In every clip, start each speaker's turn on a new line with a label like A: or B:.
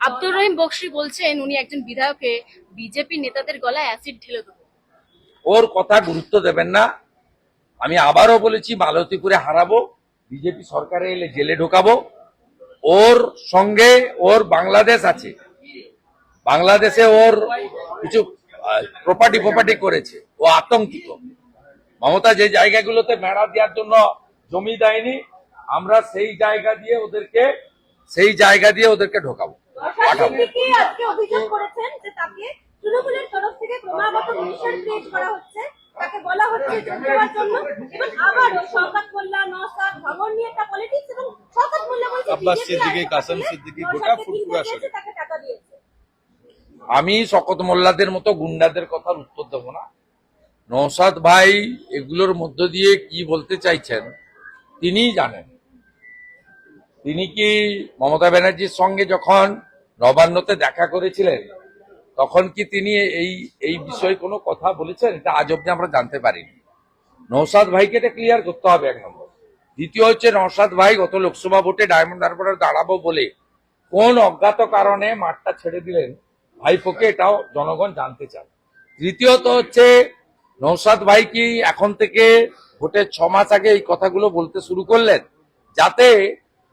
A: আব্দুর রহিম বক্সি বলছেন, উনি একজন বিধায়ককে বিজেপি নেতাদের গলায় অ্যাসিড ঢেলে দেবে।
B: ওর কথা গুরুত্ব দেবেন না। আমি আবারও বলেছি, মালতীপুরে হারাবো, বিজেপি সরকারে এলে জেলে ঢোকাবো। ওর সঙ্গে ওর বাংলাদেশ আছে। বাংলাদেশে ওর কিছু প্রপার্টি প্রপার্টি করেছে। ও আতঙ্কিত। মমতা যে জায়গাগুলোতে মেড়া দেওয়ার জন্য জমি দেয়নি, আমরা সেই জায়গা দিয়ে ওদেরকে, সেই জায়গা দিয়ে ওদেরকে ঢোকাবো। পাঠাবো
C: আজকে অভিযোগ করেছেন যে তাকে তৃণমূলের তরফ থেকে ক্রমাগত প্রেশার ক্রিয়েট করা হচ্ছে। তাকে বলা হচ্ছে যোগ জন্য। এবং আবারও শওকত মোল্লা নওশাদ ভবন নিয়ে একটা পলিটিক্স এবং শওকত মোল্লা বলছে
D: আব্বাস সিদ্দিকী, কাসেম সিদ্দিকী, গোটা
C: নওশাদকে
D: ফুরফুরা
C: তাকে টাকা দিয়েছে।
B: আমি শকত মোল্লাদের মতো গুন্ডাদের কথার উত্তর দেব না। নৌসাদ ভাই এগুলোর মধ্য দিয়ে কি বলতে চাইছেন তিনিই জানেন। তিনি কি মমতা ব্যানার্জির সঙ্গে যখন নবান্নতে দেখা করেছিলেন, তখন কি তিনি এই এই বিষয়ে কোনো কথা বলেছেন? এটা আজ অব্দি আমরা জানতে পারিনি। নৌসাদ ভাইকে এটা ক্লিয়ার করতে হবে এক নম্বর। দ্বিতীয় হচ্ছে নৌসাদ ভাই গত লোকসভা ভোটে ডায়মন্ড হারবারে দাঁড়াবো বলে কোন অজ্ঞাত কারণে মাঠটা ছেড়ে দিলেন? ভাইপোকে এটাও জনগণ জানতে চান তৃতীয়ত হচ্ছে নৌসাদ ভাই কি এখন থেকে ভোটের ছ মাস আগে এই কথাগুলো বলতে শুরু করলেন? যাতে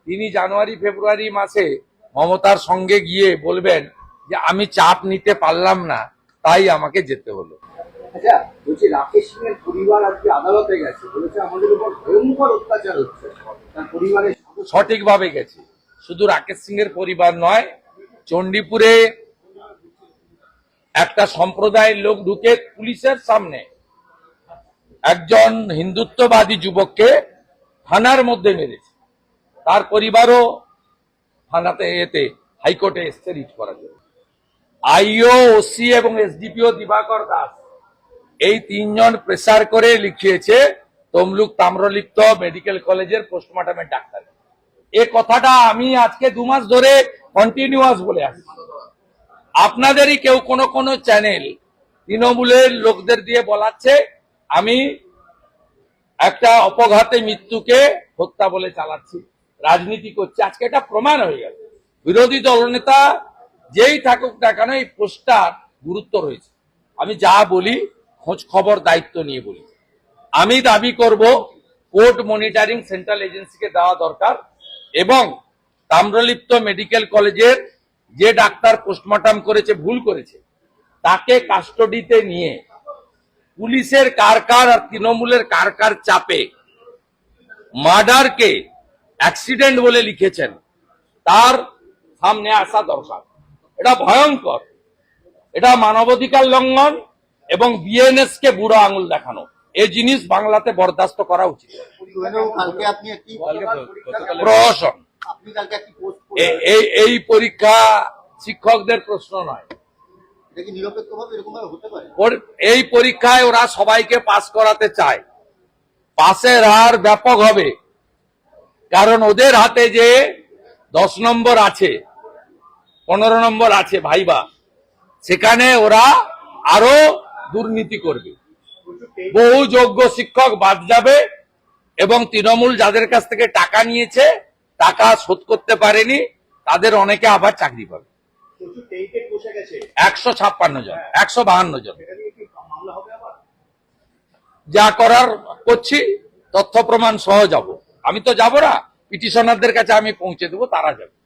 B: তিনি জানুয়ারি, ফেব্রুয়ারি মাসে মমতার সঙ্গে গিয়ে বলবেন যে আমি চাপ নিতে পারলাম না তাই আমাকে যেতে হলো।
E: আচ্ছা বলছি রাকেশ সিং এর পরিবার আজকে আদালতে গেছে বলেছে আমাদের উপর ভয়ঙ্কর অত্যাচার হচ্ছে। তার পরিবারের
B: সঠিকভাবে গেছে। শুধু রাকেশ সিং এর পরিবার নয় চণ্ডীপুরে একটা সম্প্রদায়ের লোক ঢুকে পুলিশের সামনে। একজন হিন্দুত্ববাদী যুবককে থানার মধ্যে মেরেছে। তার পরিবারও থানাতে এতে হাইকোর্টে এসছে রিট করার জন্য। আইও, ওসি এবং এসডিপিও দিবাকর দাস এই তিনজন প্রেসার করে লিখিয়েছে, তমলুক তাম্রলিপ্ত মেডিকেল কলেজের পোস্টমর্টমের ডাক্তার। এ কথাটা আমি আজকে দু মাস ধরে কন্টিনিউয়াস বলে আসছি। আপনাদেরই কেউ কোনো কোনো চ্যানেল তৃণমূলের লোকদের দিয়ে বলাচ্ছে, আমি একটা অপঘাতে মৃত্যুকে হত্যা বলে চালাচ্ছি। রাজনীতি করছে। আজকে এটা প্রমাণ হয়ে গেল। বিরোধী দলনেতা যেই থাকুক না কেন এই পোস্টার গুরুত্ব রয়েছে। আমি যা বলি, খোঁজ খবর, দায়িত্ব নিয়ে বলি। আমি দাবি করব, কোর্ট মনিটরিং সেন্ট্রাল এজেন্সিকে দেওয়া দরকার এবং তাম্রলিপ্ত মেডিকেল কলেজের যে ডাক্তার পোস্টমর্টম করেছে, ভুল করেছে, তাকে কাস্টডিতে নিয়ে পুলিশের কার কার আর তৃণমূলের কার কার চাপে মার্ডারকে অ্যাক্সিডেন্ট বলে লিখেছেন, তার সামনে আসা দরকার। এটা ভয়ঙ্কর। এটা মানবাধিকার লঙ্ঘন এবং বিএনএস কে বুড়ো আঙুল দেখানো। এই জিনিস বাংলাতে বরদাস্ত করা উচিত। প্রহসন। এই পরীক্ষা শিক্ষকদের প্রশ্ন নয়। এই পরীক্ষায় ওরা সবাইকে পাস করাতে চায়। পাসের হার ব্যাপক হবে। কারণ ওদের হাতে যে দশ নম্বর আছে, পনেরো নম্বর আছে ভাইবা, সেখানে ওরা আরও দুর্নীতি করবে। বহু যোগ্য শিক্ষক বাদ যাবে এবং তৃণমূল যাদের কাছ থেকে টাকা নিয়েছে, টাকা শোধ করতে পারেনি, তাদের অনেকে আবার চাকরি পাবে। একশো ছাপ্পান্ন জন, একশো বাহান্ন জন। যা করার করছি, তথ্য প্রমাণ সহ যাব। আমি তো যাব না। পিটিশনারদের কাছে আমি পৌঁছে দেবো তারা যাবে।